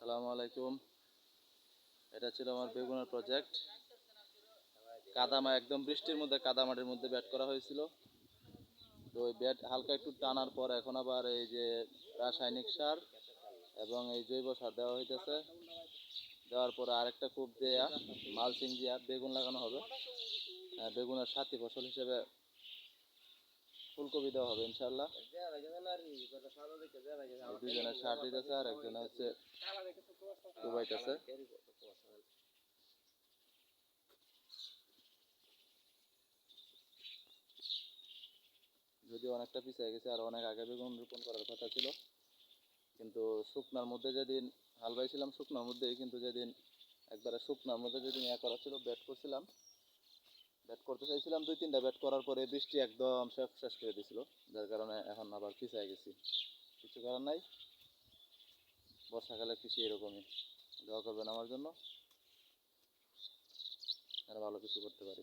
আসসালামু আলাইকুম। এটা ছিল আমার বেগুনের প্রজেক্ট কাদামা একদম বৃষ্টির মধ্যে কাদামাটির মধ্যে ব্যাট করা হয়েছিল। তো ওই ব্যাট হালকা একটু টানার পর এখন আবার এই যে রাসায়নিক সার এবং এই জৈব সার দেওয়া হইতেছে। দেওয়ার পরে আরেকটা কূপ দেয়া মালচিং দিয়া বেগুন লাগানো হবে। আহ, বেগুনের সাথী ফসল হিসেবে ফুলকপি দেওয়া হবে ইনশাল্লাহ এই দুজনে সার দিতেছে আর একজনে হচ্ছে ডুবাইতেছে যদিও অনেকটা পিছিয়ে গেছে, আর অনেক আগে বেগুন রোপণ করার কথা ছিল। কিন্তু শুকনার মধ্যে যেদিন হাল বাইছিলাম শুকনার মধ্যেই, কিন্তু যেদিন একবারে শুকনার মধ্যে যেদিন ইয়ে করা ছিল, ব্যাট করছিলাম ব্যাট করতে চাইছিলাম, দুই তিনটা ব্যাট করার পরে বৃষ্টি একদম শেষ শেষ করে দিয়েছিল যার কারণে এখন আবার পিছিয়ে গেছি। কিছু কারণ নাই। বর্ষাকালে কৃষি এরকমই। দোয়া করবেন আমার জন্য। আর ভালো কিছু করতে পারি।